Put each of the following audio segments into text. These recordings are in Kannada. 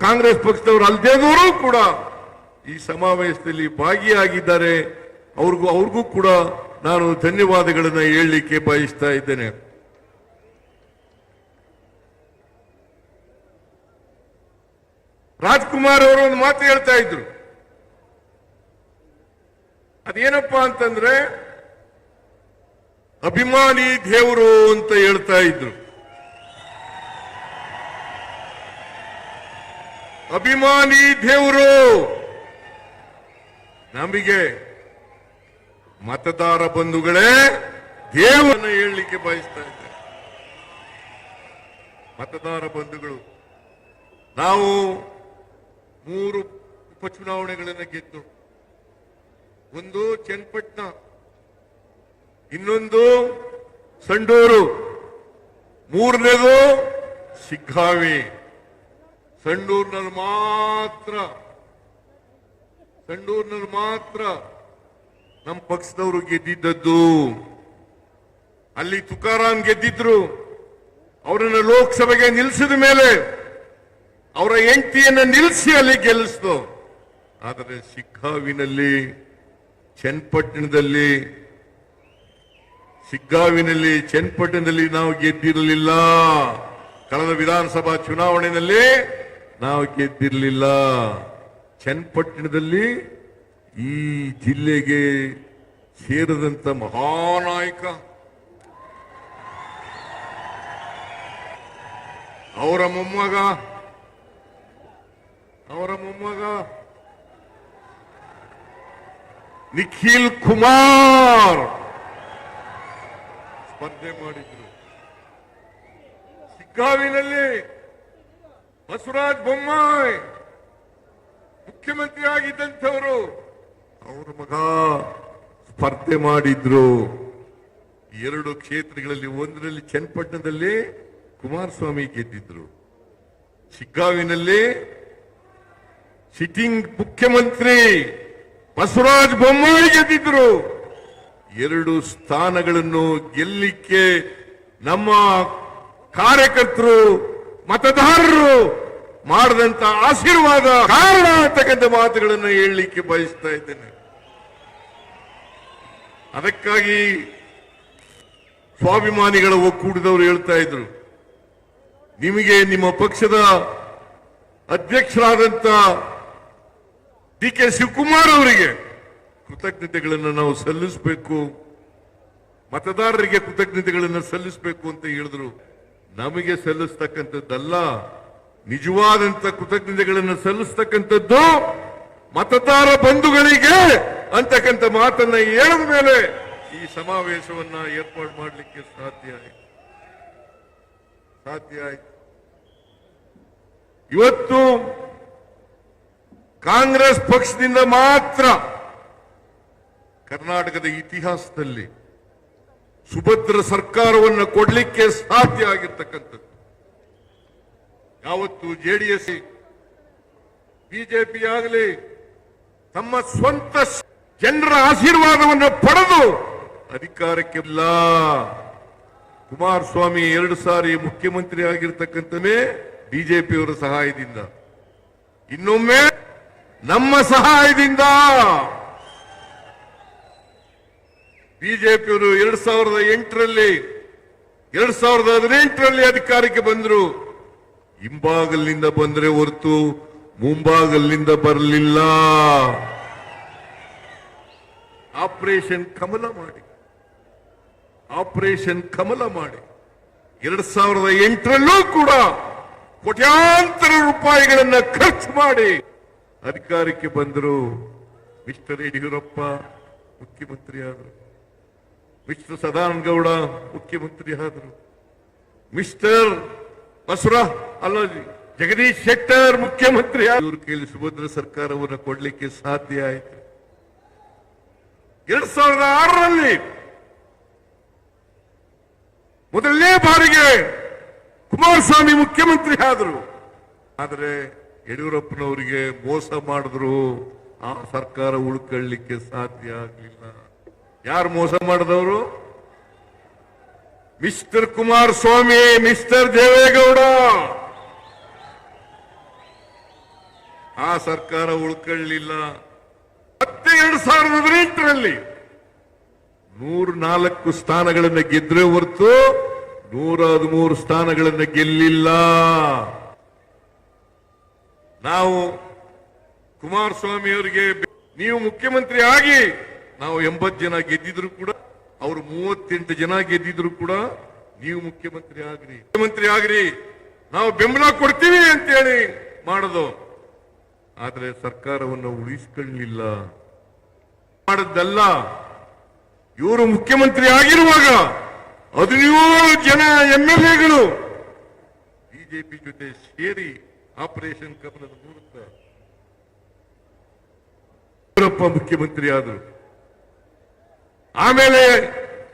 ಕಾಂಗ್ರೆಸ್ ಪಕ್ಷದವರು ಅಲ್ದೇದವರು ಕೂಡ ಈ ಸಮಾವೇಶದಲ್ಲಿ ಭಾಗಿಯಾಗಿದ್ದಾರೆ. ಅವ್ರಿಗೂ ಅವ್ರಿಗೂ ಕೂಡ ನಾನು ಧನ್ಯವಾದಗಳನ್ನು ಹೇಳಲಿಕ್ಕೆ ಬಯಸ್ತಾ ಇದ್ದೇನೆ. ರಾಜ್ಕುಮಾರ್ ಅವರು ಒಂದು ಮಾತು ಹೇಳ್ತಾ ಇದ್ರು. ಅದೇನಪ್ಪ ಅಂತಂದ್ರೆ, ಅಭಿಮಾನಿ ದೇವರು ಅಂತ ಹೇಳ್ತಾ ಇದ್ರು. ಅಭಿಮಾನಿ ದೇವರು. ನಮಗೆ ಮತದಾರ ಬಂಧುಗಳೇ, ದೇವರನ್ನ ಹೇಳಲಿಕ್ಕೆ ಬಯಸ್ತಾ ಇದ್ದೆ ಮತದಾರ ಬಂಧುಗಳು, ನಾವು ಮೂರು ಉಪಚುನಾವಣೆಗಳನ್ನು ಗೆದ್ದು, ಒಂದು ಚನ್ನಪಟ್ಟಣ, ಇನ್ನೊಂದು ಸಂಡೂರು, ಮೂರನೇದು ಶಿಗ್ಗಾವಿ ಸಂಡೂರಿನಲ್ಲಿ ಮಾತ್ರ. ಸಂಡೂರ್ನಲ್ಲಿ ಮಾತ್ರ ನಮ್ಮ ಪಕ್ಷದವರು ಗೆದ್ದಿದ್ದದ್ದು. ಅಲ್ಲಿ ತುಕಾರಾಮ್ ಗೆದ್ದಿದ್ರು. ಅವರನ್ನು ಲೋಕಸಭೆಗೆ ನಿಲ್ಲಿಸಿದ ಮೇಲೆ ಅವರ ಹೆಂಡತಿಯನ್ನು ನಿಲ್ಲಿಸಿ ಅಲ್ಲಿ ಗೆಲ್ಲಿಸ್ತು. ಆದರೆ ಸಿಗ್ಗಾವಿನಲ್ಲಿ, ಚನ್ನಪಟ್ಟಣದಲ್ಲಿ ಸಿಗ್ಗಾವಿನಲ್ಲಿ, ಚನ್ನಪಟ್ಟಣದಲ್ಲಿ ನಾವು ಗೆದ್ದಿರಲಿಲ್ಲ. ಕಳೆದ ವಿಧಾನಸಭಾ ಚುನಾವಣೆಯಲ್ಲಿ ನಾವು ಗೆದ್ದಿರಲಿಲ್ಲ. ಚನ್ನಪಟ್ಟಣದಲ್ಲಿ ಈ ಜಿಲ್ಲೆಗೆ ಸೇರಿದಂತ ಮಹಾನಾಯಕ ಅವರ ಮೊಮ್ಮಗ ಅವರ ಮೊಮ್ಮಗ ನಿಖಿಲ್ ಕುಮಾರ್ ಸ್ಪರ್ಧೆ ಮಾಡಿದ್ರು. ಶಿಗ್ಗಾವಿನಲ್ಲಿ ಬಸವರಾಜ ಬೊಮ್ಮಾಯಿ ಮುಖ್ಯಮಂತ್ರಿ ಆಗಿದ್ದಂಥವರು ಅವರ ಮಗ ಸ್ಪರ್ಧೆ ಮಾಡಿದ್ರು. ಎರಡು ಕ್ಷೇತ್ರಗಳಲ್ಲಿ, ಒಂದರಲ್ಲಿ ಚನ್ನಪಟ್ಟಣದಲ್ಲಿ ಕುಮಾರಸ್ವಾಮಿ ಗೆದ್ದಿದ್ರು. ಶಿಗ್ಗಾವಿನಲ್ಲಿ ಸಿಟ್ಟಿಂಗ್ ಮುಖ್ಯಮಂತ್ರಿ ಬಸವರಾಜ ಬೊಮ್ಮಾಯಿ ಗೆದ್ದಿದ್ರು. ಎರಡು ಸ್ಥಾನಗಳನ್ನು ಗೆಲ್ಲಿಕ್ಕೆ ನಮ್ಮ ಕಾರ್ಯಕರ್ತರು ಮತದಾರರು ಮಾಡಿದಂತ ಆಶೀರ್ವಾದ ಕಾರಣ ಅಂತಕ್ಕಂಥ ಮಾತುಗಳನ್ನು ಹೇಳಲಿಕ್ಕೆ ಬಯಸ್ತಾ ಇದ್ದೇನೆ. ಅದಕ್ಕಾಗಿ ಸ್ವಾಭಿಮಾನಿಗಳ ಒಕ್ಕೂಟದವರು ಹೇಳ್ತಾ ಇದ್ರು, ನಿಮಗೆ ನಿಮ್ಮ ಪಕ್ಷದ ಅಧ್ಯಕ್ಷರಾದಂತ ಡಿ ಕೆ ಶಿವಕುಮಾರ್ ಅವರಿಗೆ ಕೃತಜ್ಞತೆಗಳನ್ನು ನಾವು ಸಲ್ಲಿಸಬೇಕು, ಮತದಾರರಿಗೆ ಕೃತಜ್ಞತೆಗಳನ್ನು ಸಲ್ಲಿಸಬೇಕು ಅಂತ ಹೇಳಿದ್ರು. ನಮಗೆ ಸಲ್ಲಿಸ್ತಕ್ಕಂಥದ್ದಲ್ಲ. ನಿಜವಾದಂತ ಕೃತಜ್ಞತೆಗಳನ್ನು ಸಲ್ಲಿಸ್ತಕ್ಕಂಥದ್ದು ಮತದಾರ ಬಂಧುಗಳಿಗೆ ಅಂತಕ್ಕಂಥ ಮಾತನ್ನ ಹೇಳಿದ ಮೇಲೆ ಈ ಸಮಾವೇಶವನ್ನ ಏರ್ಪಾಡು ಮಾಡಲಿಕ್ಕೆ ಸಾಧ್ಯ ಆಯ್ತು. ಸಾಧ್ಯ ಆಯ್ತು. ಇವತ್ತು ಕಾಂಗ್ರೆಸ್ ಪಕ್ಷದಿಂದ ಮಾತ್ರ ಕರ್ನಾಟಕದ ಇತಿಹಾಸದಲ್ಲಿ ಸುಭದ್ರ ಸರ್ಕಾರವನ್ನು ಕೊಡಲಿಕ್ಕೆ ಸಾಧ್ಯ ಆಗಿರ್ತಕ್ಕಂಥದ್ದು. ಯಾವತ್ತು ಜೆಡಿಎಸ್ ಬಿಜೆಪಿ ಆಗಲಿ, ತಮ್ಮ ಸ್ವಂತ ಜನರ ಆಶೀರ್ವಾದವನ್ನು ಪಡೆದು ಅಧಿಕಾರಕ್ಕೆ ಇಲ್ಲ ಕುಮಾರಸ್ವಾಮಿ ಎರಡು ಸಾರಿ ಮುಖ್ಯಮಂತ್ರಿ ಆಗಿರ್ತಕ್ಕಂಥವೇ ಬಿಜೆಪಿಯವರ ಸಹಾಯದಿಂದ. ಇನ್ನೊಮ್ಮೆ ನಮ್ಮ ಸಹಾಯದಿಂದ ಬಿಜೆಪಿಯವರು ಎರಡ್ ಸಾವಿರದ ಎಂಟರಲ್ಲಿ, ಎರಡ್ ಸಾವಿರದ ಹದಿನೆಂಟರಲ್ಲಿ ಅಧಿಕಾರಕ್ಕೆ ಬಂದರು. ಹಿಂಬಾಗಲಿನಿಂದ ಬಂದರೆ ಹೊರತು ಮುಂಬಾಗಲಿನಿಂದ ಬರಲಿಲ್ಲ. ಆಪರೇಷನ್ ಕಮಲ ಮಾಡಿ. ಆಪರೇಷನ್ ಕಮಲ ಮಾಡಿ. ಎರಡ್ ಸಾವಿರದ ಎಂಟರಲ್ಲೂ ಕೂಡ ಕೋಟ್ಯಾಂತರ ರೂಪಾಯಿಗಳನ್ನ ಖರ್ಚು ಮಾಡಿ ಅಧಿಕಾರಕ್ಕೆ ಬಂದರು ಮಿಸ್ಟರ್ ಯಡಿಯೂರಪ್ಪ ಮುಖ್ಯಮಂತ್ರಿ ಆದರು ಮಿಸ್ಟರ್ ಸದಾನಂದ ಗೌಡ ಮುಖ್ಯಮಂತ್ರಿ ಆದರು ಮಿಸ್ಟರ್ ಬಸವರ ಅಲ್ಲ ಜಗದೀಶ್ ಶೆಟ್ಟರ್ ಮುಖ್ಯಮಂತ್ರಿ ಆದ್ರು. ಕೇಳಿ ಸುಭದ್ರ ಸರ್ಕಾರವನ್ನು ಕೊಡ್ಲಿಕ್ಕೆ ಸಾಧ್ಯ ಆಯಿತು. ಎರಡ್ ಸಾವಿರದ ಆರರಲ್ಲಿ ಮೊದಲನೇ ಬಾರಿಗೆ ಕುಮಾರಸ್ವಾಮಿ ಮುಖ್ಯಮಂತ್ರಿ ಆದರು. ಆದರೆ ಯಡಿಯೂರಪ್ಪನವರಿಗೆ ಮೋಸ ಮಾಡಿದ್ರು. ಆ ಸರ್ಕಾರ ಉಳ್ಕೊಳ್ಳಿಕ್ಕೆ ಸಾಧ್ಯ ಆಗಲಿಲ್ಲ. ಯಾರು ಮೋಸ ಮಾಡಿದವರು? Mister Kumaraswamy mister Devegowda. ಆ ಸರ್ಕಾರ ಉಳ್ಕೊಳ್ಳಲಿಲ್ಲ ಮತ್ತೆ ಎರಡ್ ಸಾವಿರದ ಹದಿನೆಂಟರಲ್ಲಿ ನೂರ ನಾಲ್ಕು ಸ್ಥಾನಗಳನ್ನು ಗೆದ್ರೆ ಹೊರತು ನೂರ ಹದಿಮೂರು ಸ್ಥಾನಗಳನ್ನು ಗೆಲ್ಲಿಲ್ಲ. ನಾವು ಕುಮಾರಸ್ವಾಮಿ ಅವರಿಗೆ ನೀವು ಮುಖ್ಯಮಂತ್ರಿ ಆಗಿ ನಾವು ಎಂಬತ್ತು ಜನ ಗೆದ್ದಿದ್ರು ಕೂಡ, ಅವರು ಮೂವತ್ತೆಂಟು ಜನ ಗೆದ್ದಿದ್ರು ಕೂಡ ನೀವು ಮುಖ್ಯಮಂತ್ರಿ ಆಗ್ರಿ. ಮುಖ್ಯಮಂತ್ರಿ ಆಗ್ರಿ. ನಾವು ಬೆಂಬಲ ಕೊಡ್ತೀವಿ ಅಂತೇಳಿ ಮಾಡೋದು. ಆದರೆ ಸರ್ಕಾರವನ್ನು ಉಳಿಸ್ಕೊಳ್ಳಲಿಲ್ಲ ಮಾಡದ್ದಲ್ಲ. ಇವರು ಮುಖ್ಯಮಂತ್ರಿ ಆಗಿರುವಾಗ ಹದಿನೇಳು ಜನ ಎಂ ಎಲ್ ಎಗಳು ಬಿಜೆಪಿ ಜೊತೆ ಸೇರಿ ಆಪರೇಷನ್ ಕಮಲದ ಮೂಲಕ. ಯಡಿಯೂರಪ್ಪ ಮುಖ್ಯಮಂತ್ರಿ ಆದರು. ಆಮೇಲೆ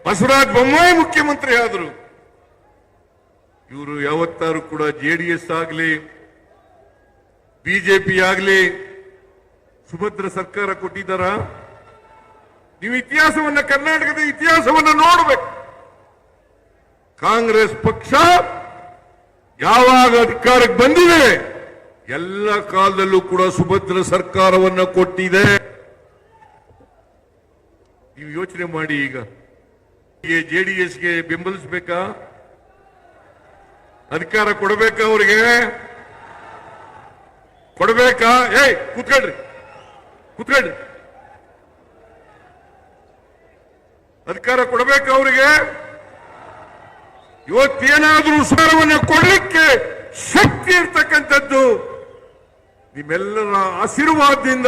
ಬಸವರಾಜ ಬೊಮ್ಮಾಯಿ ಮುಖ್ಯಮಂತ್ರಿ ಆದರು. ಇವರು ಯಾವತ್ತಾರು ಕೂಡ ಜೆಡಿಎಸ್ ಆಗಲಿ ಬಿಜೆಪಿ ಆಗಲಿ, ಸುಭದ್ರ ಸರ್ಕಾರ ಕೊಟ್ಟಿದ್ದಾರ? ನೀವು ಇತಿಹಾಸವನ್ನ ಕರ್ನಾಟಕದ ಇತಿಹಾಸವನ್ನ ನೋಡಬೇಕು. ಕಾಂಗ್ರೆಸ್ ಪಕ್ಷ ಯಾವಾಗ ಅಧಿಕಾರಕ್ಕೆ ಬಂದಿದೆ, ಎಲ್ಲ ಕಾಲದಲ್ಲೂ ಕೂಡ ಸುಭದ್ರ ಸರ್ಕಾರವನ್ನ ಕೊಟ್ಟಿದೆ. ನೀವು ಯೋಚನೆ ಮಾಡಿ ಈಗ. ಜೆಡಿಎಸ್ಗೆ ಬೆಂಬಲಿಸಬೇಕಾ? ಅಧಿಕಾರ ಕೊಡಬೇಕಾ ಅವರಿಗೆ? ಕೊಡಬೇಕಾ? ಏಯ್, ಕೂತ್ಕೊಳ್ರಿ. ಕೂತ್ಕೊಳ್ರಿ. ಅಧಿಕಾರ ಕೊಡಬೇಕಾ ಅವರಿಗೆ? ಇವತ್ತೇನಾದ್ರೂ ಉಸಾರವನ್ನು ಕೊಡಲಿಕ್ಕೆ ಶಕ್ತಿ ಇರ್ತಕ್ಕಂಥದ್ದು ನಿಮ್ಮೆಲ್ಲರ ಆಶೀರ್ವಾದದಿಂದ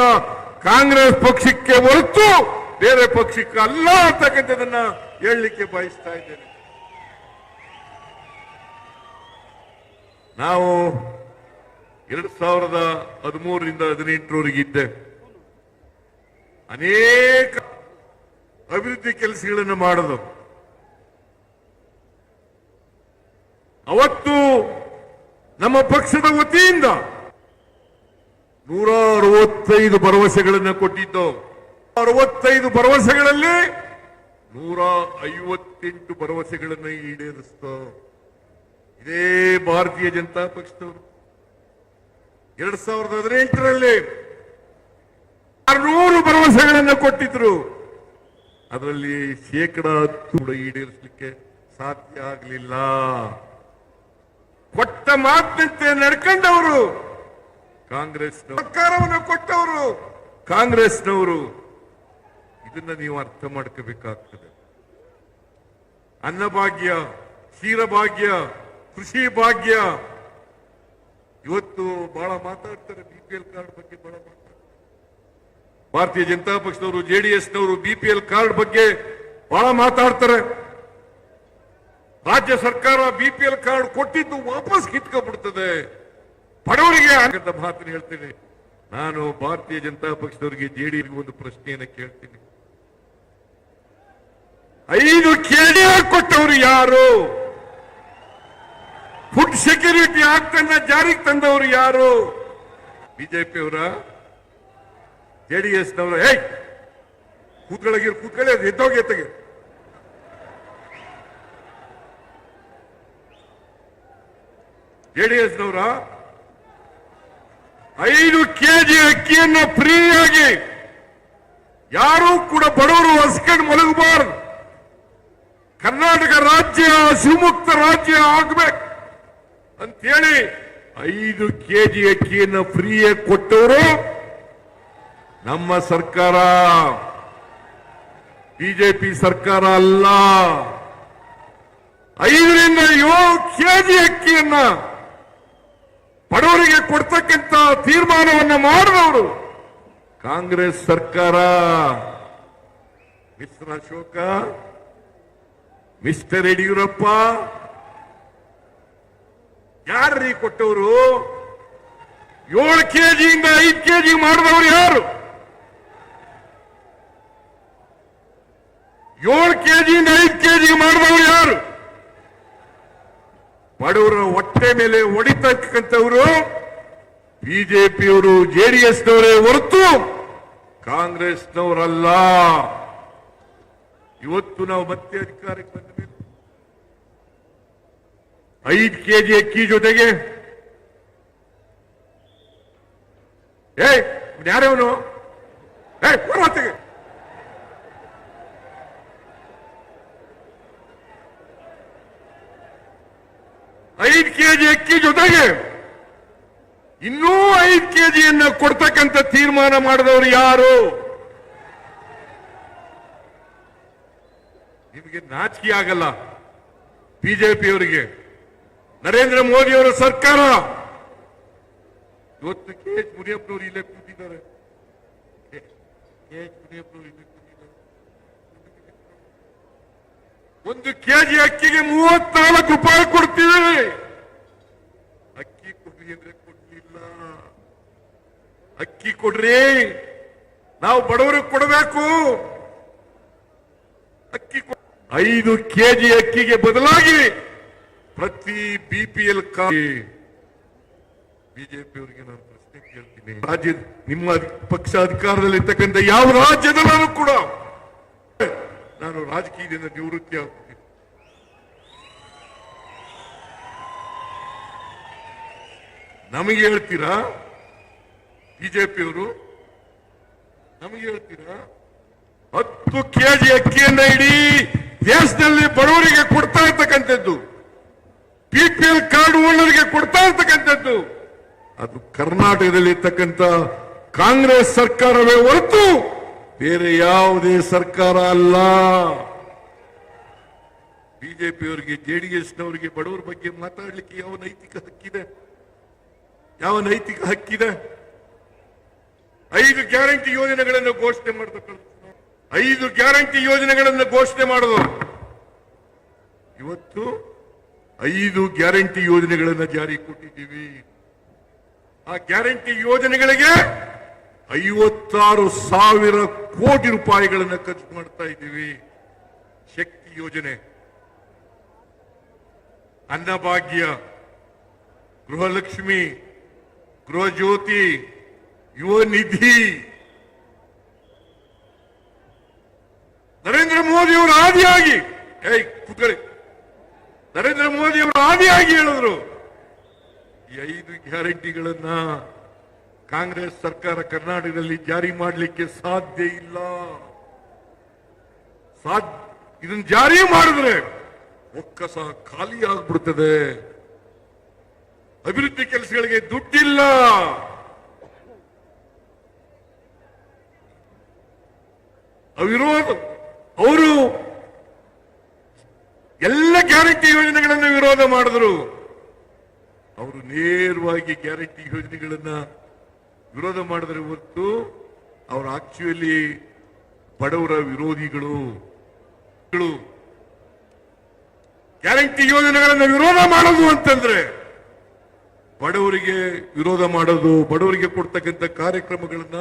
ಕಾಂಗ್ರೆಸ್ ಪಕ್ಷಕ್ಕೆ ಹೊರತು ಬೇರೆ ಪಕ್ಷಕ್ಕೆ ಅಲ್ಲ ಅಂತಕ್ಕಂಥದನ್ನ ಹೇಳಲಿಕ್ಕೆ ಬಯಸ್ತಾ ಇದ್ದೇನೆ. ನಾವು ಎರಡ್ ಸಾವಿರದ ಹದಿಮೂರರಿಂದ ಹದಿನೆಂಟರವರೆಗೆ ಇದ್ದೆ ಅನೇಕ ಅಭಿವೃದ್ಧಿ ಕೆಲಸಗಳನ್ನು ಮಾಡೋದು ಅವತ್ತು ನಮ್ಮ ಪಕ್ಷದ ವತಿಯಿಂದ ನೂರ ಅರವತ್ತೈದು ಭರವಸೆಗಳನ್ನು ಕೊಟ್ಟಿದ್ದು ಅರವತ್ತೈದು ಭರವಸೆಗಳಲ್ಲಿ ನೂರ ಐವತ್ತೆಂಟು ಭರವಸೆಗಳನ್ನು ಈಡೇರಿಸ್ತ ಇದೇ ಭಾರತೀಯ ಜನತಾ ಪಕ್ಷದವರು. ಎರಡ್ ಸಾವಿರದ ಹದಿನೆಂಟರಲ್ಲಿ ಆರ್ನೂರು ಭರವಸೆಗಳನ್ನು ಕೊಟ್ಟಿದ್ರು. ಅದರಲ್ಲಿ ಶೇಕಡ ಹತ್ತು ಕೂಡ ಈಡೇರಿಸಲಿಕ್ಕೆ ಸಾಧ್ಯ ಆಗಲಿಲ್ಲ. ಕೊಟ್ಟ ಮಾತಿನಂತೆ ನಡ್ಕೊಂಡವರು. ಕಾಂಗ್ರೆಸ್ ಸರ್ಕಾರವನ್ನು ಕೊಟ್ಟವರು. ಕಾಂಗ್ರೆಸ್ನವರು. ಇದನ್ನ ನೀವು ಅರ್ಥ ಮಾಡ್ಕೋಬೇಕಾಗ್ತದೆ. ಅನ್ನಭಾಗ್ಯ, ಕ್ಷೀರಭಾಗ್ಯ, ಕೃಷಿ ಭಾಗ್ಯ. ಇವತ್ತು ಬಹಳ ಮಾತಾಡ್ತಾರೆ ಬಿಪಿಎಲ್ ಕಾರ್ಡ್ ಬಗ್ಗೆ ಬಹಳ ಮಾತಾಡ್ತಾರೆ. ಭಾರತೀಯ ಜನತಾ ಪಕ್ಷದವರು ಜೆಡಿಎಸ್ನವರು ಬಿಪಿಎಲ್ ಕಾರ್ಡ್ ಬಗ್ಗೆ ಬಹಳ ಮಾತಾಡ್ತಾರೆ. ರಾಜ್ಯ ಸರ್ಕಾರ ಬಿಪಿಎಲ್ ಕಾರ್ಡ್ ಕೊಟ್ಟಿದ್ದು ವಾಪಸ್ ಕಿತ್ಕೊಂಡ್ಬಿಡ್ತದೆ. ಬಡವರಿಗೆ ಆಗದ ಮಾತನ್ನು ಹೇಳ್ತೀನಿ. ನಾನು ಭಾರತೀಯ ಜನತಾ ಪಕ್ಷದವರಿಗೆ ಜೆಡಿಎಸ್ ಒಂದು ಪ್ರಶ್ನೆಯನ್ನು ಕೇಳ್ತೀನಿ. ಐದು ಕೇಳಿ ಕೊಟ್ಟವರು ಯಾರು? ಫುಡ್ ಸೆಕ್ಯೂರಿಟಿ ಆಕ್ಟ್ ಅನ್ನ ಜಾರಿಗೆ ತಂದವರು ಯಾರು? ಜೆಡಿಎಸ್ ನವರು ಏಯ್! ಕೂತ್ಕೊಳಗಿ ಕೂತ್ಕೊಳ್ಳಿ ಅದು ಎದ್ದೋಗಿ ಎತ್ತಗೆ. ಜೆಡಿಎಸ್ ನವರ ಐದು ಕೆಜಿ ಅಕ್ಕಿಯನ್ನ ಫ್ರೀಯಾಗಿ ಯಾರು ಕೂಡ ಬಡವರು ಹಸ್ಕೊಂಡು ಮಲಗಬಾರದು. ಕರ್ನಾಟಕ ರಾಜ್ಯ ಶಿವಮುಕ್ತ ರಾಜ್ಯ ಆಗ್ಬೇಕು. ಅಂತೇಳಿ ಐದು ಕೆಜಿ ಅಕ್ಕಿಯನ್ನು ಫ್ರೀಯಾಗಿ ಕೊಟ್ಟವರು ನಮ್ಮ ಸರ್ಕಾರ. ಬಿಜೆಪಿ ಸರ್ಕಾರ ಅಲ್ಲ. ಐದರಿಂದ ಏಳು ಕೆಜಿ ಅಕ್ಕಿಯನ್ನ ಬಡವರಿಗೆ ಕೊಡ್ತಕ್ಕಂತ ತೀರ್ಮಾನವನ್ನ ಮಾಡಿದವರು ಕಾಂಗ್ರೆಸ್ ಸರ್ಕಾರ. ಮಿಸ್ಟರ್ ಅಶೋಕ ಮಿಸ್ಟರ್ ಯಡಿಯೂರಪ್ಪ, ಯಾರ್ರೀ ಕೊಟ್ಟವರು? ಏಳು ಕೆಜಿಯಿಂದ ಐದು ಕೆಜಿ ಮಾಡಿದವರು ಯಾರು? ಏಳು ಕೆಜಿಯಿಂದ ಐದು ಕೆಜಿ ಮಾಡಿದವರು ಯಾರು? ಬಡವರ ಹೊಟ್ಟೆ ಮೇಲೆ ಹೊಡಿತಕ್ಕಂಥವರು ಬಿಜೆಪಿಯವರು ಜೆಡಿಎಸ್ನವರೇ ಹೊರತು ಕಾಂಗ್ರೆಸ್ನವರಲ್ಲ. ಇವತ್ತು ನಾವು ಮತ್ತೆ ಅಧಿಕಾರಕ್ಕೆ ಬಂದ ಮೇಲೆ ಐದು ಕೆಜಿ ಅಕ್ಕಿ ಜೊತೆಗೆ ಏಯ್ ಯಾರವನು ಹೊರತಿಗೆ ಐದು ಕೆಜಿ ಅಕ್ಕಿ ಜೊತೆಗೆ ಇನ್ನೂ ಐದು ಕೆಜಿಯನ್ನು ಕೊಡ್ತಕ್ಕಂಥ ತೀರ್ಮಾನ ಮಾಡಿದವರು ಯಾರು? ನಿಮಗೆ ನಾಚಿಕೆ ಆಗಲ್ಲ. ಬಿಜೆಪಿಯವರಿಗೆ, ನರೇಂದ್ರ ಮೋದಿ ಅವರ ಸರ್ಕಾರ. ಇವತ್ತು ಕೆ ಎಚ್ ಮುನಿಯಪ್ಪನವರು ಇಲ್ಲೇ ಕೂತಿದ್ದಾರೆ. ಕೆ ಎಚ್ ಮುನಿಯಪ್ಪನವರು ಇಲ್ಲೇ ಕೂತಿದ್ದಾರೆ. ಒಂದು ಕೆಜಿ ಅಕ್ಕಿಗೆ ಮೂವತ್ನಾಲ್ಕು ರೂಪಾಯಿ ಕೊಡ್ತೀವಿ. ಅಕ್ಕಿ ಕೊಡ್ರಿ ಅಂದ್ರೆ ಕೊಡ್ಲಿಲ್ಲ. ಅಕ್ಕಿ ಕೊಡ್ರಿ. ನಾವು ಬಡವರಿಗೆ ಕೊಡಬೇಕು. ಅಕ್ಕಿ ಐದು ಕೆಜಿ ಅಕ್ಕಿಗೆ ಬದಲಾಗಿ ಪ್ರತಿ ಬಿಪಿಎಲ್ ಕಾರ್ಡ್ ಬಿಜೆಪಿ ಅವರಿಗೆ ನಾನು ಪ್ರಶ್ನೆ ಕೇಳ್ತೀನಿ. ರಾಜ್ಯ ನಿಮ್ಮ ಪಕ್ಷ ಅಧಿಕಾರದಲ್ಲಿ ಇರ್ತಕ್ಕಂಥ ಯಾವ ರಾಜ್ಯದಲ್ಲೂ ಕೂಡ ನಾನು ರಾಜಕೀಯದಿಂದ ನಿವೃತ್ತಿ ಆಗ್ತೀನಿ. ನಮಗೆ ಹೇಳ್ತೀರಾ? ಬಿಜೆಪಿಯವರು ನಮಗೆ ಹೇಳ್ತೀರಾ? ಹತ್ತು ಕೆಜಿ ಅಕ್ಕಿಯನ್ನ ಇಡೀ ದೇಶದಲ್ಲಿ ಬಡವರಿಗೆ ಕೊಡ್ತಾ ಇರ್ತಕ್ಕಂಥದ್ದು. ಬಿಪಿಎಲ್ ಕಾರ್ಡ್ ಓನರ್ಗೆ ಕೊಡ್ತಾ ಇರ್ತಕ್ಕಂಥದ್ದು. ಅದು ಕರ್ನಾಟಕದಲ್ಲಿ ಇರ್ತಕ್ಕಂಥ ಕಾಂಗ್ರೆಸ್ ಸರ್ಕಾರವೇ ಹೊರತು ಬೇರೆ ಯಾವುದೇ ಸರ್ಕಾರ ಅಲ್ಲ. ಬಿಜೆಪಿಯವರಿಗೆ ಜೆಡಿಎಸ್ನವರಿಗೆ ಬಡವರ ಬಗ್ಗೆ ಮಾತಾಡಲಿಕ್ಕೆ ಯಾವ ನೈತಿಕ ಹಕ್ಕಿದೆ? ಯಾವ ನೈತಿಕ ಹಕ್ಕಿದೆ? ಐದು ಗ್ಯಾರಂಟಿ ಯೋಜನೆಗಳನ್ನು ಘೋಷಣೆ ಮಾಡತಕ್ಕಂಥ ಐದು ಗ್ಯಾರಂಟಿ ಯೋಜನೆಗಳನ್ನು ಘೋಷಣೆ ಮಾಡೋದು. ಇವತ್ತು ಐದು ಗ್ಯಾರಂಟಿ ಯೋಜನೆಗಳನ್ನು ಜಾರಿ ಕೊಟ್ಟಿದ್ದೀವಿ. ಆ ಗ್ಯಾರಂಟಿ ಯೋಜನೆಗಳಿಗೆ ಐವತ್ತಾರು ಸಾವಿರ ಕೋಟಿ ರೂಪಾಯಿಗಳನ್ನು ಖರ್ಚು ಮಾಡ್ತಾ ಇದ್ದೀವಿ. ಶಕ್ತಿ ಯೋಜನೆ. ಅನ್ನಭಾಗ್ಯ, ಗೃಹಲಕ್ಷ್ಮಿ, ಗೃಹಜ್ಯೋತಿ ಯುವ ನಿಧಿ ನರೇಂದ್ರ ಮೋದಿ ಅವರು ಆದಿಯಾಗಿ, ಏಯ್, ಕೂತ್ಕೊಳ್ಳಿ. ನರೇಂದ್ರ ಮೋದಿ ಅವರು ಆದಿಯಾಗಿ ಹೇಳಿದ್ರು, ಈ ಐದು ಗ್ಯಾರಂಟಿಗಳನ್ನ ಕಾಂಗ್ರೆಸ್ ಸರ್ಕಾರ ಕರ್ನಾಟಕದಲ್ಲಿ ಜಾರಿ ಮಾಡಲಿಕ್ಕೆ ಸಾಧ್ಯ ಇಲ್ಲ. ಇದನ್ನ ಜಾರಿ ಮಾಡಿದ್ರೆ ಒಕ್ಕಸ ಖಾಲಿ ಆಗ್ಬಿಡ್ತದೆ. ಅಭಿವೃದ್ಧಿ ಕೆಲಸಗಳಿಗೆ ದುಡ್ಡಿಲ್ಲ. ಅವಿರೋಧ. ಅವರು ಎಲ್ಲ ಗ್ಯಾರಂಟಿ ಯೋಜನೆಗಳನ್ನು ವಿರೋಧ ಮಾಡಿದ್ರು. ಅವರು ನೇರವಾಗಿ ಗ್ಯಾರಂಟಿ ಯೋಜನೆಗಳನ್ನ ವಿರೋಧ ಮಾಡಿದ್ರೆ ಹೊತ್ತು ಅವರು ಆಕ್ಚುಯಲಿ ಬಡವರ ವಿರೋಧಿಗಳು ಗ್ಯಾರಂಟಿ ಯೋಜನೆಗಳನ್ನು ವಿರೋಧ ಮಾಡೋದು ಅಂತಂದ್ರೆ ಬಡವರಿಗೆ ವಿರೋಧ ಮಾಡೋದು, ಬಡವರಿಗೆ ಕೊಡ್ತಕ್ಕಂಥ ಕಾರ್ಯಕ್ರಮಗಳನ್ನ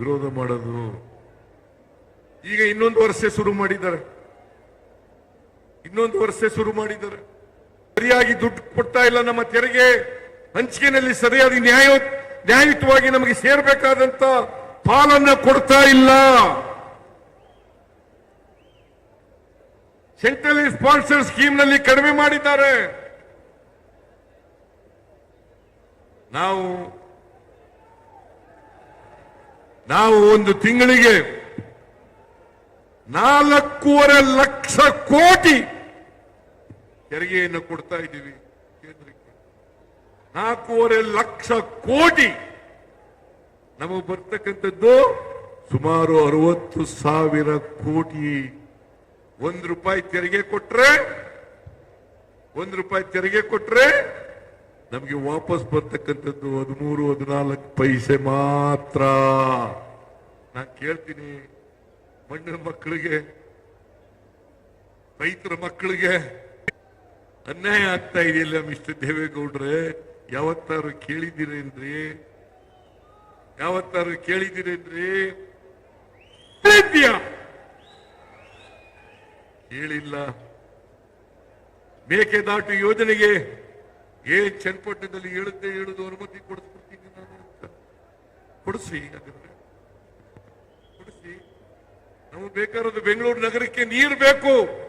ವಿರೋಧ ಮಾಡೋದು. ಈಗ ಇನ್ನೊಂದು ವರ್ಷ ಶುರು ಮಾಡಿದ್ದಾರೆ. ಇನ್ನೊಂದು ವರ್ಷ ಶುರು ಮಾಡಿದ್ದಾರೆ. ಸರಿಯಾಗಿ ದುಡ್ಡು ಕೊಡ್ತಾ ಇಲ್ಲ ನಮ್ಮ ತೆರಿಗೆ. ಹಂಚಿಕೆನಲ್ಲಿ ಸರಿಯಾಗಿ ನ್ಯಾಯ, ನ್ಯಾಯಯುತವಾಗಿ ನಮಗೆ ಸೇರ್ಬೇಕಾದಂತ ಪಾಲನ್ನ ಕೊಡ್ತಾ ಇಲ್ಲ. ಸೆಂಟ್ರಲ್ ಸ್ಪಾನ್ಸರ್ ಸ್ಕೀಮ್ನಲ್ಲಿ ಕಡಿಮೆ ಮಾಡಿದ್ದಾರೆ. ನಾವು ನಾವು ಒಂದು ತಿಂಗಳಿಗೆ ನಾಲ್ಕೂವರೆ ಲಕ್ಷ ಕೋಟಿ ತೆರಿಗೆಯನ್ನು ಕೊಡ್ತಾ ಇದ್ದೀವಿ ಕೇಂದ್ರಕ್ಕೆ. ನಾಲ್ಕೂವರೆ ಲಕ್ಷ ಕೋಟಿ ನಮಗೆ ಬರ್ತಕ್ಕಂಥದ್ದು ಸುಮಾರು ಅರವತ್ತು ಸಾವಿರ ಕೋಟಿ. ಒಂದು ರೂಪಾಯಿ ತೆರಿಗೆ ಕೊಟ್ರೆ, ಒಂದು ರೂಪಾಯಿ ತೆರಿಗೆ ಕೊಟ್ರೆ ನಮಗೆ ವಾಪಸ್ ಬರ್ತಕ್ಕಂಥದ್ದು ಹದಿಮೂರು, ಹದಿನಾಲ್ಕು ಪೈಸೆ ಮಾತ್ರ. ನಾನು ಕೇಳ್ತೀನಿ. ಮಣ್ಣಿನ ಮಕ್ಕಳಿಗೆ, ರೈತರ ಮಕ್ಕಳಿಗೆ ಅನ್ಯಾಯ ಆಗ್ತಾ ಇದೆಯಲ್ಲ ಮಿಸ್ಟರ್ ದೇವೇಗೌಡ್ರೆ? ಯಾವತ್ತಾರು ಕೇಳಿದಿರೇನ್ರಿ ಯಾವತ್ತಾರು ಕೇಳಿದಿರೇನ್ರಿ? ಕೇಳಿಲ್ಲ. ಮೇಕೆದಾಟು ಯೋಜನೆಗೆ ಏನ್ ಚನ್ನಪಟ್ಟಣದಲ್ಲಿ ಹೇಳುತ್ತೆ ಹೇಳುದು ಅನುಮತಿ ಕೊಡಿಸ್ಬಿಡ್ತೀನಿ ನಾನು ಕೊಡಿಸಿ, ಹಾಗಾದ್ರೆ. ನಮಗೆ ಬೇಕಾಗಿರೋದು ಬೆಂಗಳೂರು ನಗರಕ್ಕೆ ನೀರು ಬೇಕು.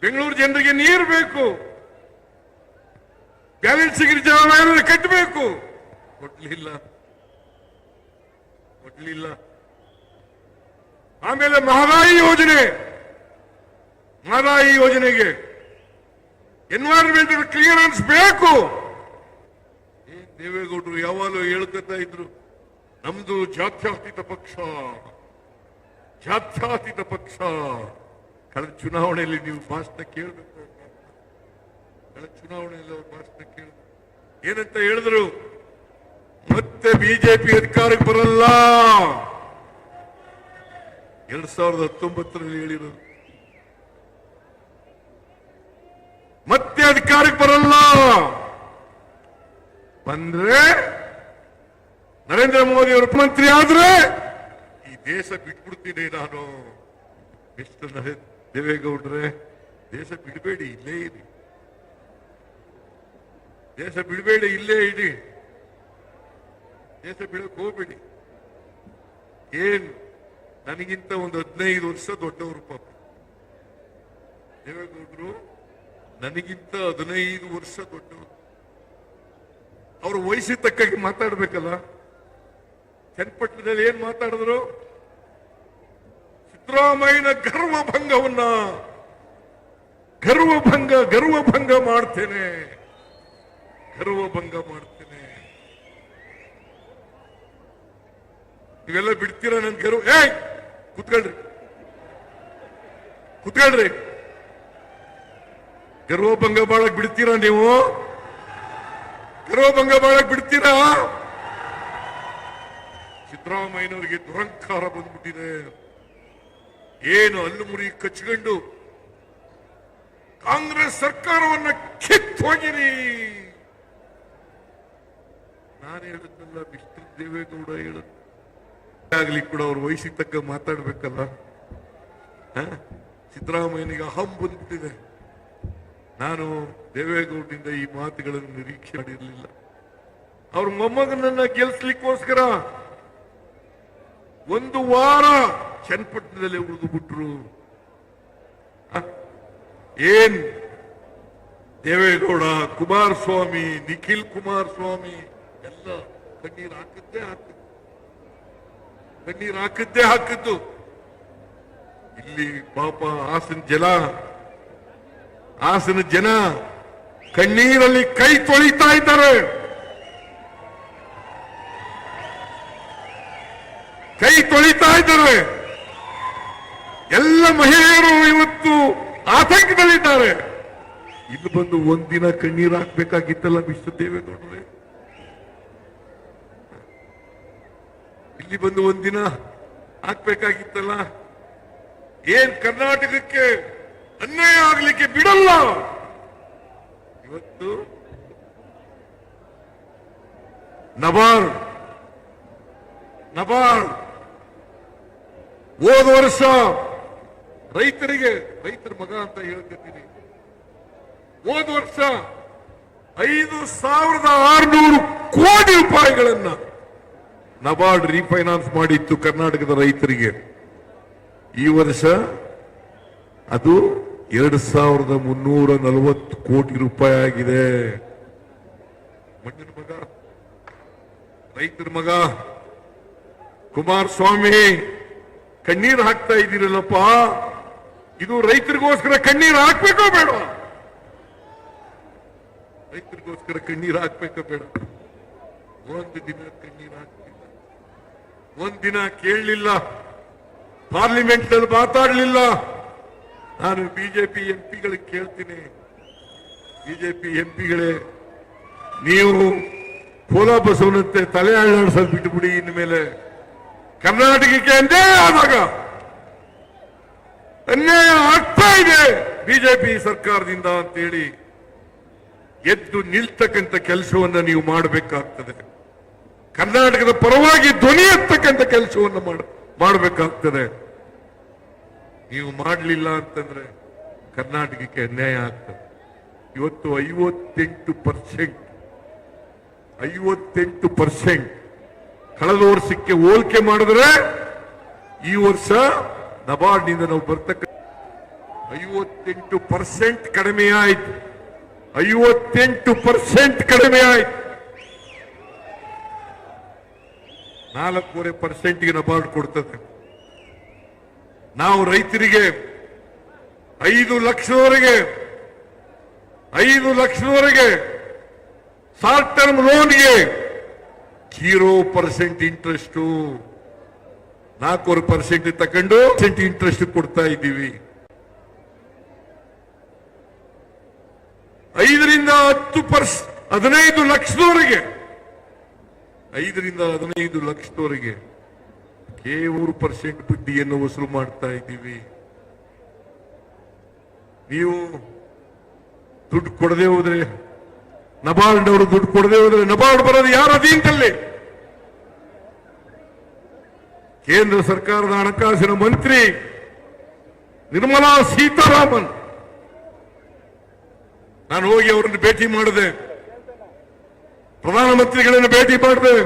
ಬೆಂಗಳೂರು ಜನರಿಗೆ ನೀರು ಬೇಕು. ಬ್ಯಾಲೆನ್ಸಿಗೆ ಜವಾಬ್ದಾರಿ ಕಟ್ಟಬೇಕು. ಕೊಡ್ಲಿಲ್ಲ. ಕೊಡ್ಲಿಲ್ಲ. ಆಮೇಲೆ ಮಹದಾಯಿ ಯೋಜನೆ. ಮಹದಾಯಿ ಯೋಜನೆಗೆ ಎನ್ವೈರನ್ಮೆಂಟ್ ಕ್ಲಿಯರೆನ್ಸ್ ಬೇಕು. ದೇವೇಗೌಡರು ಯಾವಾಗಲೂ ಹೇಳ್ಕೊತಾ ಇದ್ರು, ನಮ್ದು ಜಾತ್ಯಾತೀತ ಪಕ್ಷ. ಜಾತ್ಯತೀತ ಪಕ್ಷ. ಕಳೆದ ಚುನಾವಣೆಯಲ್ಲಿ ನೀವು ಭಾಷಣ ಕೇಳಬೇಕು. ಕಳೆದ ಚುನಾವಣೆಯಲ್ಲಿ ಅವ್ರ ಭಾಷಣ ಕೇಳಿದ್ರು ಏನಂತ ಹೇಳಿದ್ರು? ಮತ್ತೆ ಬಿಜೆಪಿ ಅಧಿಕಾರಕ್ಕೆ ಬರಲ್ಲ. ಎರಡ್ ಸಾವಿರದ ಹತ್ತೊಂಬತ್ತರಲ್ಲಿ ಹೇಳಿರೋದು. ಮತ್ತೆ ಅಧಿಕಾರಕ್ಕೆ ಬರಲ್ಲ. ಬಂದ್ರೆ ನರೇಂದ್ರ ಮೋದಿ ಅವರು ಮುಖ್ಯಮಂತ್ರಿ ಆದ್ರೆ ದೇಶ ಬಿಟ್ಬಿಡ್ತೀನಿ ನಾನು. ಮಿಸ್ಟರ್ ನರೇಂದ್ರ ದೇವೇಗೌಡ್ರೆ ದೇಶ ಬಿಡಬೇಡಿ, ಇಲ್ಲೇ ಇರಿ. ದೇಶ ಬಿಡಬೇಡಿ, ಇಲ್ಲೇ ಇಡಿ ದೇಶ ಬಿಡಕ್ ಹೋಗ್ಬೇಡಿ. ಏನ್? ನನಗಿಂತ ಒಂದು ಹದಿನೈದು ವರ್ಷ ದೊಡ್ಡವರು ಪಾಪ. ದೇವೇಗೌಡರು, ನನಗಿಂತ ಹದಿನೈದು ವರ್ಷ ದೊಡ್ಡವರು. ಅವ್ರ ವಯಸ್ಸಿಗೆ ತಕ್ಕಾಗಿ ಮಾತಾಡ್ಬೇಕಲ್ಲ. ಚನ್ನಪಟ್ಟಣದಲ್ಲಿ ಏನ್ ಮಾತಾಡಿದ್ರು? ಸಿದ್ದರಾಮಯ್ಯನ ಗರ್ವಭಂಗವನ್ನ ಗರ್ವಭಂಗ ಗರ್ವಭಂಗ ಮಾಡ್ತೇನೆ. ಗರ್ವಭಂಗ ಮಾಡ್ತೇನೆ. ನೀವೆಲ್ಲ ಬಿಡ್ತೀರಾ ನನ್ ಗರ್ವ? ಏ ಕುತ್ಕೊಳ್ರಿ. ಕುತ್ಕೊಳ್ರಿ. ಗರ್ವಭಂಗ ಮಾಡಕ್ ಬಿಡ್ತೀರಾ ನೀವು? ಗರ್ವಭಂಗ ಮಾಡಕ್ ಬಿಡ್ತೀರಾ? ಸಿದ್ದರಾಮಯ್ಯನವರಿಗೆ ದುರಂಕಾರ ಬಂದ್ಬಿಟ್ಟಿದೆ. ಏನು ಅಲ್ಲುಮುರಿ ಕಚ್ಕೊಂಡು ಕಾಂಗ್ರೆಸ್ ಸರ್ಕಾರವನ್ನ ಕಿತ್ತು ಹೋಗಿರಿ. ನಾನು ಹೇಳಿದ್ನಲ್ಲ ಮಿಸ್ಟರ್ ದೇವೇಗೌಡ ಹೇಳುತ್ತೆ ಆಗ್ಲಿ ಕೂಡ ಅವ್ರ ವಯಸ್ಸಿಗೆ ತಕ್ಕ ಮಾತಾಡ್ಬೇಕಲ್ಲ? ಸಿದ್ದರಾಮಯ್ಯನಿಗೆ ಅಹಂ ಬಂದ್ಬಿಟ್ಟಿದೆ. ನಾನು ದೇವೇಗೌಡರಿಂದ ಈ ಮಾತುಗಳನ್ನು ನಿರೀಕ್ಷೆ ಮಾಡಿರಲಿಲ್ಲ. ಅವ್ರ ಮೊಮ್ಮಗನನ್ನ ಗೆಲ್ಸ್ಲಿಕ್ಕೋಸ್ಕರ ಒಂದು ವಾರ ಚನ್ನಪಟ್ಟಣದಲ್ಲಿ ಉಳಿದು ಬಿಟ್ರು. ಏನ್? ದೇವೇಗೌಡ, ಕುಮಾರಸ್ವಾಮಿ, ನಿಖಿಲ್ ಕುಮಾರಸ್ವಾಮಿ, ಎಲ್ಲ ಕಣ್ಣೀರ್ ಹಾಕಿದ್ದೇ ಹಾಕಿದ್ದು. ಕಣ್ಣೀರ್ ಹಾಕಿದ್ದೇ ಹಾಕಿದ್ದು. ಇಲ್ಲಿ ಪಾಪ ಹಾಸನ ಜಲ, ಹಾಸನ ಜನ ಕಣ್ಣೀರಲ್ಲಿ ಕೈ ತೊಳಿತಾ ಇದ್ದಾರೆ. ಕೈ ತೊಳಿತಾ ಇದ್ದಾರೆ. ಎಲ್ಲ ಮಹಿಳೆಯರು ಇವತ್ತು ಆತಂಕದಲ್ಲಿದ್ದಾರೆ. ಇಲ್ಲಿ ಬಂದು ಒಂದಿನ ಕಣ್ಣೀರು ಹಾಕ್ಬೇಕಾಗಿತ್ತಲ್ಲ ಮಿಸ್ಟರ್ ದೇವೇಗೌಡರೇ? ಇಲ್ಲಿ ಬಂದು ಒಂದಿನ ಹಾಕ್ಬೇಕಾಗಿತ್ತಲ್ಲ? ಏನ್ ಕರ್ನಾಟಕಕ್ಕೆ ಅನ್ಯಾಯ ಆಗ್ಲಿಕ್ಕೆ ಬಿಡಲ್ಲ? ಇವತ್ತು ನಬಾರ್ಡ್ ನಬಾರ್ಡ್. ಹೋದ ವರ್ಷ ರೈತರಿಗೆ ರೈತರ ಮಗ ಅಂತ ಹೇಳ್ತಿದ್ದೀನಿ. ಹೋದ ವರ್ಷ ಐದು ಸಾವಿರದ ಆರುನೂರು ಕೋಟಿ ರೂಪಾಯಿಗಳನ್ನ ನಬಾರ್ಡ್ ರೀಫೈನಾನ್ಸ್ ಮಾಡಿತ್ತು ಕರ್ನಾಟಕದ ರೈತರಿಗೆ. ಈ ವರ್ಷ ಅದು ಎರಡು ಸಾವಿರದ ಮುನ್ನೂರ ನಲವತ್ತು ಕೋಟಿ ರೂಪಾಯಿ ಆಗಿದೆ. ಮಣ್ಣಿನ ಮಗ, ರೈತರ ಮಗ, ಕುಮಾರಸ್ವಾಮಿ, ಕಣ್ಣೀರು ಹಾಕ್ತಾ ಇದ್ದೀರಲ್ಲಪ್ಪ. ಇದು ರೈತರಿಗೋಸ್ಕರ ಕಣ್ಣೀರು ಹಾಕ್ಬೇಕೋ ಬೇಡ? ರೈತರಿಗೋಸ್ಕರ ಕಣ್ಣೀರು ಹಾಕ್ಬೇಕೋ ಬೇಡ? ಒಂದು ದಿನ ಕಣ್ಣೀರು ಹಾಕ್ತಿಲ್ಲ ಒಂದ್ ದಿನ ಕೇಳಲಿಲ್ಲ. ಪಾರ್ಲಿಮೆಂಟ್ನಲ್ಲಿ ಮಾತಾಡಲಿಲ್ಲ. ನಾನು ಬಿಜೆಪಿ ಎಂಪಿಗಳಿಗೆ ಕೇಳ್ತೀನಿ. ಬಿಜೆಪಿ ಎಂಪಿಗಳೇ, ನೀವು ಕೋಲ ಬಸವನಂತೆ ತಲೆ ಅಳ್ಳಾಡ್ಸೋದು ಬಿಟ್ಟುಬಿಡಿ ಇನ್ಮೇಲೆ. ಕರ್ನಾಟಕಕ್ಕೆ ಅಂದೇ ಆದಾಗ ಅನ್ಯಾಯ ಆಗ್ತಾ ಇದೆ. ಬಿಜೆಪಿ ಸರ್ಕಾರದಿಂದ ಅಂತೇಳಿ ಎದ್ದು ನಿಲ್ತಕ್ಕಂಥ ಕೆಲಸವನ್ನು ನೀವು ಮಾಡಬೇಕಾಗ್ತದೆ. ಕರ್ನಾಟಕದ ಪರವಾಗಿ ಧ್ವನಿ ಎತ್ತಕ್ಕಂಥ ಕೆಲಸವನ್ನು ಮಾಡ, ಮಾಡಬೇಕಾಗ್ತದೆ. ನೀವು ಮಾಡಲಿಲ್ಲ ಅಂತಂದ್ರೆ ಕರ್ನಾಟಕಕ್ಕೆ ಅನ್ಯಾಯ ಆಗ್ತದೆ. ಇವತ್ತು ಐವತ್ತೆಂಟು ಪರ್ಸೆಂಟ್ ಐವತ್ತೆಂಟು ಪರ್ಸೆಂಟ್ ಕಳೆದ ವರ್ಷಕ್ಕೆ ಹೋಲಿಕೆ ಮಾಡಿದ್ರೆ ಈ ವರ್ಷ ನಬಾರ್ಡ್ನಿಂದ ನಾವು ಬರ್ತಕ್ಕ ಐವತ್ತೆಂಟು ಪರ್ಸೆಂಟ್ ಕಡಿಮೆ ಆಯ್ತು. ಐವತ್ತೆಂಟು ಪರ್ಸೆಂಟ್ ಕಡಿಮೆ ಆಯ್ತು. ನಾಲ್ಕೂವರೆ ಪರ್ಸೆಂಟ್ಗೆ ನಬಾರ್ಡ್ ಕೊಡ್ತದೆ. ನಾವು ರೈತರಿಗೆ ಐದು ಲಕ್ಷದವರೆಗೆ ಐದು ಲಕ್ಷದವರೆಗೆ ಶಾರ್ಟ್ ಟರ್ಮ್ ಲೋನ್ಗೆ ಜೀರೋ ಪರ್ಸೆಂಟ್ ಇಂಟ್ರೆಸ್ಟ್. ನಾಲ್ಕೂವರೆ ಪರ್ಸೆಂಟ್ ತಗೊಂಡು ಪರ್ಸೆಂಟ್ ಇಂಟ್ರೆಸ್ಟ್ ಕೊಡ್ತಾ ಇದ್ದೀವಿ. ಐದರಿಂದ ಹತ್ತು ಪರ್ಸ್, ಹದಿನೈದು ಲಕ್ಷದವರೆಗೆ. ಐದರಿಂದ ಹದಿನೈದು ಲಕ್ಷದವರೆಗೆ ಮೂರು ಪರ್ಸೆಂಟ್ ಬಡ್ಡಿಯನ್ನು ವಸೂಲು ಮಾಡ್ತಾ ಇದ್ದೀವಿ. ನೀವು ದುಡ್ಡು ಕೊಡದೆ ಹೋದ್ರೆ ನಬಾರ್ಡ್ ಅವರು ದುಡ್ಡು ಕೊಡದೆ ಹೋದ್ರೆ ನಬಾರ್ಡ್ ಬರೋದು ಯಾರ ಅಧೀನದಲ್ಲಿ ಕೇಂದ್ರ ಸರ್ಕಾರದ ಹಣಕಾಸಿನ ಮಂತ್ರಿ ನಿರ್ಮಲಾ ಸೀತಾರಾಮನ್. ನಾನು ಹೋಗಿ ಅವರನ್ನು ಭೇಟಿ ಮಾಡಿದೆ. ಪ್ರಧಾನಮಂತ್ರಿಗಳನ್ನು ಭೇಟಿ ಮಾಡಿದೆ.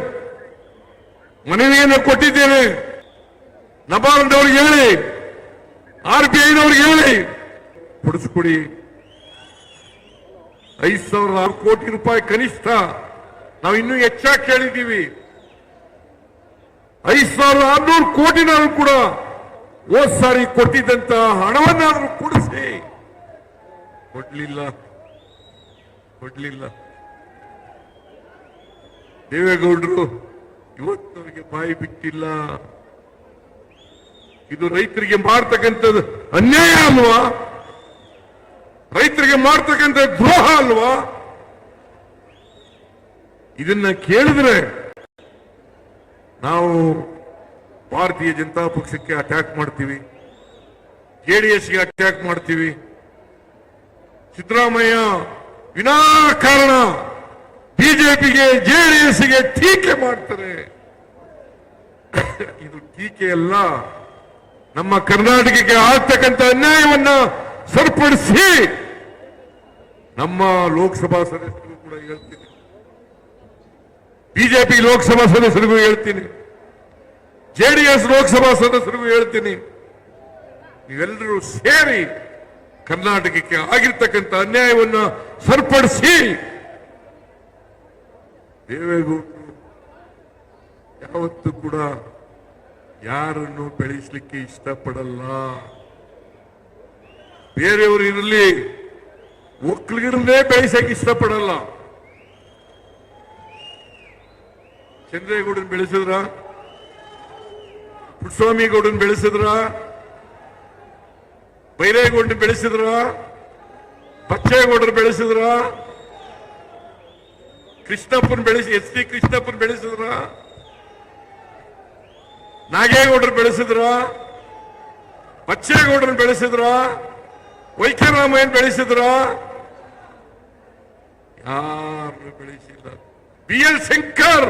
ಮನವಿಯನ್ನು ಕೊಟ್ಟಿದ್ದೇನೆ. ನಬಾರ್ಡ್ ಅವ್ರಿಗೆ ಹೇಳಿ. ಆರ್ ಬಿ ಐನವ್ರಿಗೆ ಹೇಳಿ. ಕೊಡಿಸ್ಕೊಡಿ. ಐದು ಸಾವಿರದ ಆರು ಕೋಟಿ ರೂಪಾಯಿ ಕನಿಷ್ಠ. ನಾವು ಇನ್ನೂ ಹೆಚ್ಚಾಗಿ ಕೇಳಿದ್ದೀವಿ. ಐದು ಸಾವಿರದ ಆರ್ನೂರು ಕೋಟಿನಾದ್ರೂ ಕೂಡ ಹೋದ್ ಸಾರಿ ಕೊಟ್ಟಿದ್ದಂತ ಹಣವನ್ನಾದ್ರೂ ಕೊಡಿಸಿ. ಕೊಡ್ಲಿಲ್ಲ. ಕೊಡ್ಲಿಲ್ಲ. ದೇವೇಗೌಡರು, ಇವತ್ತವರಿಗೆ ಬಾಯಿ ಬಿಟ್ಟಿಲ್ಲ. ಇದು ರೈತರಿಗೆ ಮಾಡ್ತಕ್ಕಂಥದ್ದು ಅನ್ಯಾಯ ಅಲ್ವಾ? ರೈತರಿಗೆ ಮಾಡ್ತಕ್ಕಂಥ ದ್ರೋಹ ಅಲ್ವಾ? ಇದನ್ನ ಕೇಳಿದ್ರೆ ನಾವು ಭಾರತೀಯ ಜನತಾ ಪಕ್ಷಕ್ಕೆ ಅಟ್ಯಾಕ್ ಮಾಡ್ತೀವಿ. ಜೆಡಿಎಸ್ಗೆ ಅಟ್ಯಾಕ್ ಮಾಡ್ತೀವಿ. ಸಿದ್ದರಾಮಯ್ಯ ವಿನಾಕಾರಣ ಬಿಜೆಪಿಗೆ ಜೆಡಿಎಸ್ಗೆ ಟೀಕೆ ಮಾಡ್ತಾರೆ. ಇದು ಟೀಕೆ ಅಲ್ಲ. ನಮ್ಮ ಕರ್ನಾಟಕಕ್ಕೆ ಆಗ್ತಕ್ಕಂಥ ಅನ್ಯಾಯವನ್ನ ಸರಿಪಡಿಸಿ ನಮ್ಮ ಲೋಕಸಭಾ ಸದಸ್ಯರು ಕೂಡ ಹೇಳ್ತೀನಿ ಬಿಜೆಪಿ ಲೋಕಸಭಾ ಸದಸ್ಯರಿಗೂ ಹೇಳ್ತೀನಿ. ಜೆಡಿಎಸ್ ಲೋಕಸಭಾ ಸದಸ್ಯರಿಗೂ ಹೇಳ್ತೀನಿ. ನೀವೆಲ್ಲರೂ ಸೇರಿ ಕರ್ನಾಟಕಕ್ಕೆ ಆಗಿರ್ತಕ್ಕಂಥ ಅನ್ಯಾಯವನ್ನ ಸರಿಪಡಿಸಿ. ದೇವೇಗೌಡರು, ಯಾವತ್ತೂ ಕೂಡ ಯಾರನ್ನು ಬೆಳೆಸಲಿಕ್ಕೆ ಇಷ್ಟಪಡಲ್ಲ. ಬೇರೆಯವರು ಇರಲಿ, ಒಕ್ಕಲಿಗರನ್ನೇ ಬೆಳೆಸಕ್ಕೆ ಇಷ್ಟಪಡಲ್ಲ. ಚಂದ್ರೇಗೌಡನ್ ಬೆಳೆಸಿದ್ರ ಪುಟ್ಟಸ್ವಾಮಿ ಗೌಡನ್ ಬೆಳೆಸಿದ್ರ ಬೈರೇಗೌಡನ್ ಬೆಳೆಸಿದ್ರ ಬಚ್ಚೇಗೌಡರು ಬೆಳೆಸಿದ್ರ ಕೃಷ್ಣಪ್ಪನ್ ಬೆಳೆಸಿ ಎಸ್ ಟಿ ಕೃಷ್ಣಪ್ಪನ್ ಬೆಳೆಸಿದ್ರ ನಾಗೇಗೌಡರು ಬೆಳೆಸಿದ್ರ ಬಚ್ಚೇಗೌಡರನ್ನ ಬೆಳೆಸಿದ್ರ ವೈಕ್ಯರಾಮಯ್ಯನ್ ಬೆಳೆಸಿದ್ರ ಯಾರು ಬೆಳೆಸಿಲ್ಲ ಬಿ ಎಲ್ ಶಂಕರ್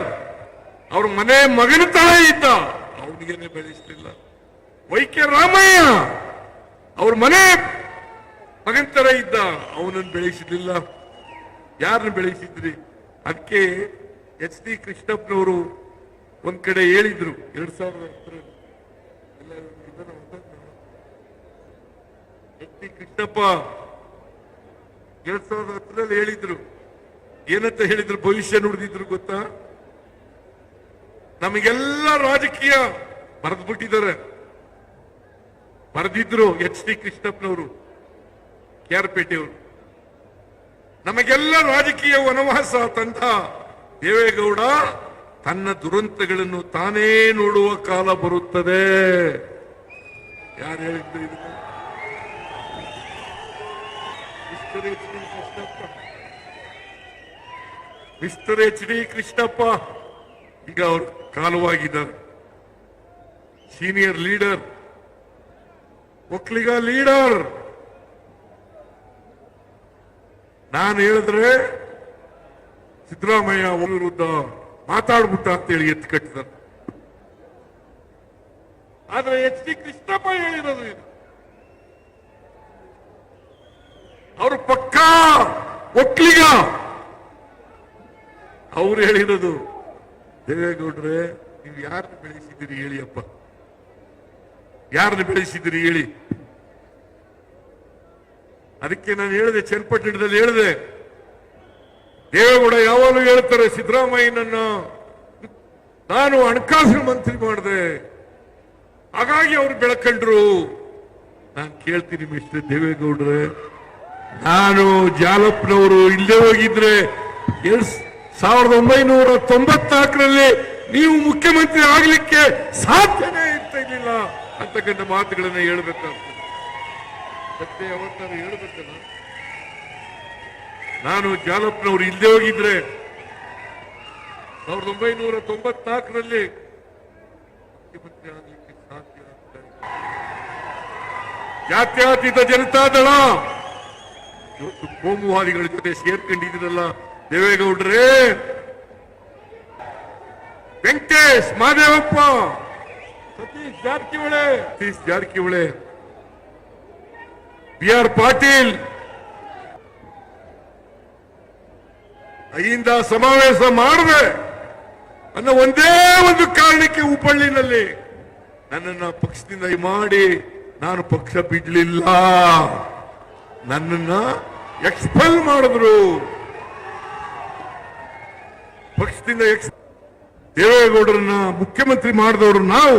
ಅವ್ರ ಮನೆ ಮಗನ ತರ ಇದ್ದ. ಅವನಿಗೇನೆ ಬೆಳೆಸಲಿಲ್ಲ. ವೈಕೆ ರಾಮಯ್ಯ ಅವ್ರ ಮನೆ ಮಗನ ತರ ಇದ್ದ. ಅವನನ್ನು ಬೆಳೆಸಲಿಲ್ಲ ಯಾರನ್ನ ಬೆಳೆಸಿದ್ರಿ? ಅದಕ್ಕೆ ಎಚ್ ಡಿ ಕೃಷ್ಣಪ್ಪನವರು ಒಂದ್ ಕಡೆ ಹೇಳಿದ್ರು. ಎರಡ್ ಸಾವಿರದ ಹತ್ತರಲ್ಲಿ ಎಚ್ ಡಿ ಕೃಷ್ಣಪ್ಪ ಎರಡ್ ಸಾವಿರದ ಹತ್ತರಲ್ಲಿ ಹೇಳಿದ್ರು. ಏನಂತ ಹೇಳಿದ್ರು? ಭವಿಷ್ಯ ನುಡಿದಿದ್ರು ಗೊತ್ತಾ? ನಮಗೆಲ್ಲ ರಾಜಕೀಯ ಬರೆದು ಬಿಟ್ಟಿದ್ದಾರೆ ಬರೆದಿದ್ರು ಎಚ್ ಡಿ ಕೃಷ್ಣಪ್ಪನವರು, ಕೆ ಆರ್ ಪೇಟೆಯವರು. ನಮಗೆಲ್ಲ ರಾಜಕೀಯ ವನವಾಸ ತಂದ ದೇವೇಗೌಡ, ತನ್ನ ದುರಂತಗಳನ್ನು ತಾನೇ ನೋಡುವ ಕಾಲ ಬರುತ್ತದೆ. ಯಾರು ಹೇಳಿದ್ರು mister H D Krishnappa. Mister H D Krishnappa. ಈಗ ಅವರು ಕಾಲುವಾಗಿದ್ದಾರೆ ಸೀನಿಯರ್ ಲೀಡರ್ ಒಕ್ಕಲಿಗ ಲೀಡರ್ ನಾನು ಹೇಳಿದ್ರೆ ಸಿದ್ದರಾಮಯ್ಯ ವಿರುದ್ಧ ಮಾತಾಡ್ಬಿಟ್ಟ ಅಂತೇಳಿ ಎತ್ತಿ ಕಟ್ಟಿದ್ದಾರೆ. ಆದ್ರೆ ಎಚ್ ಡಿ ಕೃಷ್ಣಪ್ಪ ಹೇಳಿರೋದು ಇದು. ಅವರು ಪಕ್ಕಾ ಒಕ್ಕಲಿಗ. ಅವ್ರು ಹೇಳಿರೋದು ದೇವೇಗೌಡ್ರೆ, ನೀವು ಯಾರನ್ನ ಬೆಳೆಸಿದ್ದೀರಿ ಹೇಳಿಯಪ್ಪ ಯಾರನ್ನ ಬೆಳೆಸಿದ್ದೀರಿ ಹೇಳಿ. ಅದಕ್ಕೆ ನಾನು ಹೇಳಿದೆ, ಚನ್ನಪಟ್ಟಣದಲ್ಲಿ ಹೇಳಿದೆ. ದೇವೇಗೌಡ ಯಾವಾಗಲೂ ಹೇಳ್ತಾರೆ, ಸಿದ್ದರಾಮಯ್ಯನನ್ನು ನಾನು ಹಣಕಾಸಿನ ಮಂತ್ರಿ ಮಾಡಿದೆ. ಹಾಗಾಗಿ ಅವ್ರು ಬೆಳಕಂಡ್ರು. ನಾನು ಕೇಳ್ತೀನಿ ಮಿಸ್ಟರ್ ದೇವೇಗೌಡ್ರೆ, ನಾನು ಜಾಲಪ್ಪನವರು ಇಲ್ಲೇ ಹೋಗಿದ್ರೆ ಸಾವಿರದ ಒಂಬೈನೂರ ತೊಂಬತ್ನಾಲ್ಕರಲ್ಲಿ ನೀವು ಮುಖ್ಯಮಂತ್ರಿ ಆಗಲಿಕ್ಕೆ ಸಾಧ್ಯನೇ ಇರ್ತಾ ಇರಲಿಲ್ಲ ಅಂತಕ್ಕಂಥ ಮಾತುಗಳನ್ನ ಹೇಳ್ಬೇಕಾಗ್ತದೆ ಯಾವತ್ತಾರು ಹೇಳ್ಬೇಕಲ್ಲ ನಾನು ಜಾಲಪ್ಪನವರು ಇಲ್ಲೇ ಹೋಗಿದ್ರೆ ಸಾವಿರದ ಒಂಬೈನೂರ ತೊಂಬತ್ನಾಲ್ಕರಲ್ಲಿ ಮುಖ್ಯಮಂತ್ರಿ ಆಗಲಿಕ್ಕೆ ಸಾಧ್ಯ ಆಗ್ತಾ ಇಲ್ಲ. ಜಾತ್ಯತೀತ ಜನತಾದಳ ಇವತ್ತು ಕೋಮುವಾದಿಗಳ ಜೊತೆ ಸೇರ್ಕೊಂಡಿದ್ದೀರಲ್ಲ ದೇವೇಗೌಡ್ರೆ Venkatesh Mahadevappa Satish Jarkiholi! Satish Jarkiholi! B R Patil! ಅಲ್ಲಿಂದ ಸಮಾವೇಶ ಮಾಡುವೆ ಅನ್ನೋ ಒಂದೇ ಒಂದು ಕಾರಣಕ್ಕೆ ಹುಬ್ಬಳ್ಳಿನಲ್ಲಿ ನನ್ನನ್ನ ಪಕ್ಷದಿಂದ ಮಾಡಿ ನಾನು ಪಕ್ಷ ಬಿಡ್ಲಿಲ್ಲ. ನನ್ನನ್ನ ಎಕ್ಸ್ಪೆಲ್ ಮಾಡಿದ್ರು. ಪಕ್ಷದಿಂದ ಎಕ್ಸ್ ದೇವೇಗೌಡರನ್ನ ಮುಖ್ಯಮಂತ್ರಿ ಮಾಡಿದವರು ನಾವು.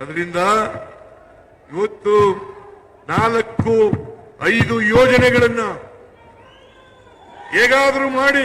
ಅದರಿಂದ ಇವತ್ತು ನಾಲ್ಕು ಐದು ಯೋಜನೆಗಳನ್ನ ಹೇಗಾದರೂ ಮಾಡಿ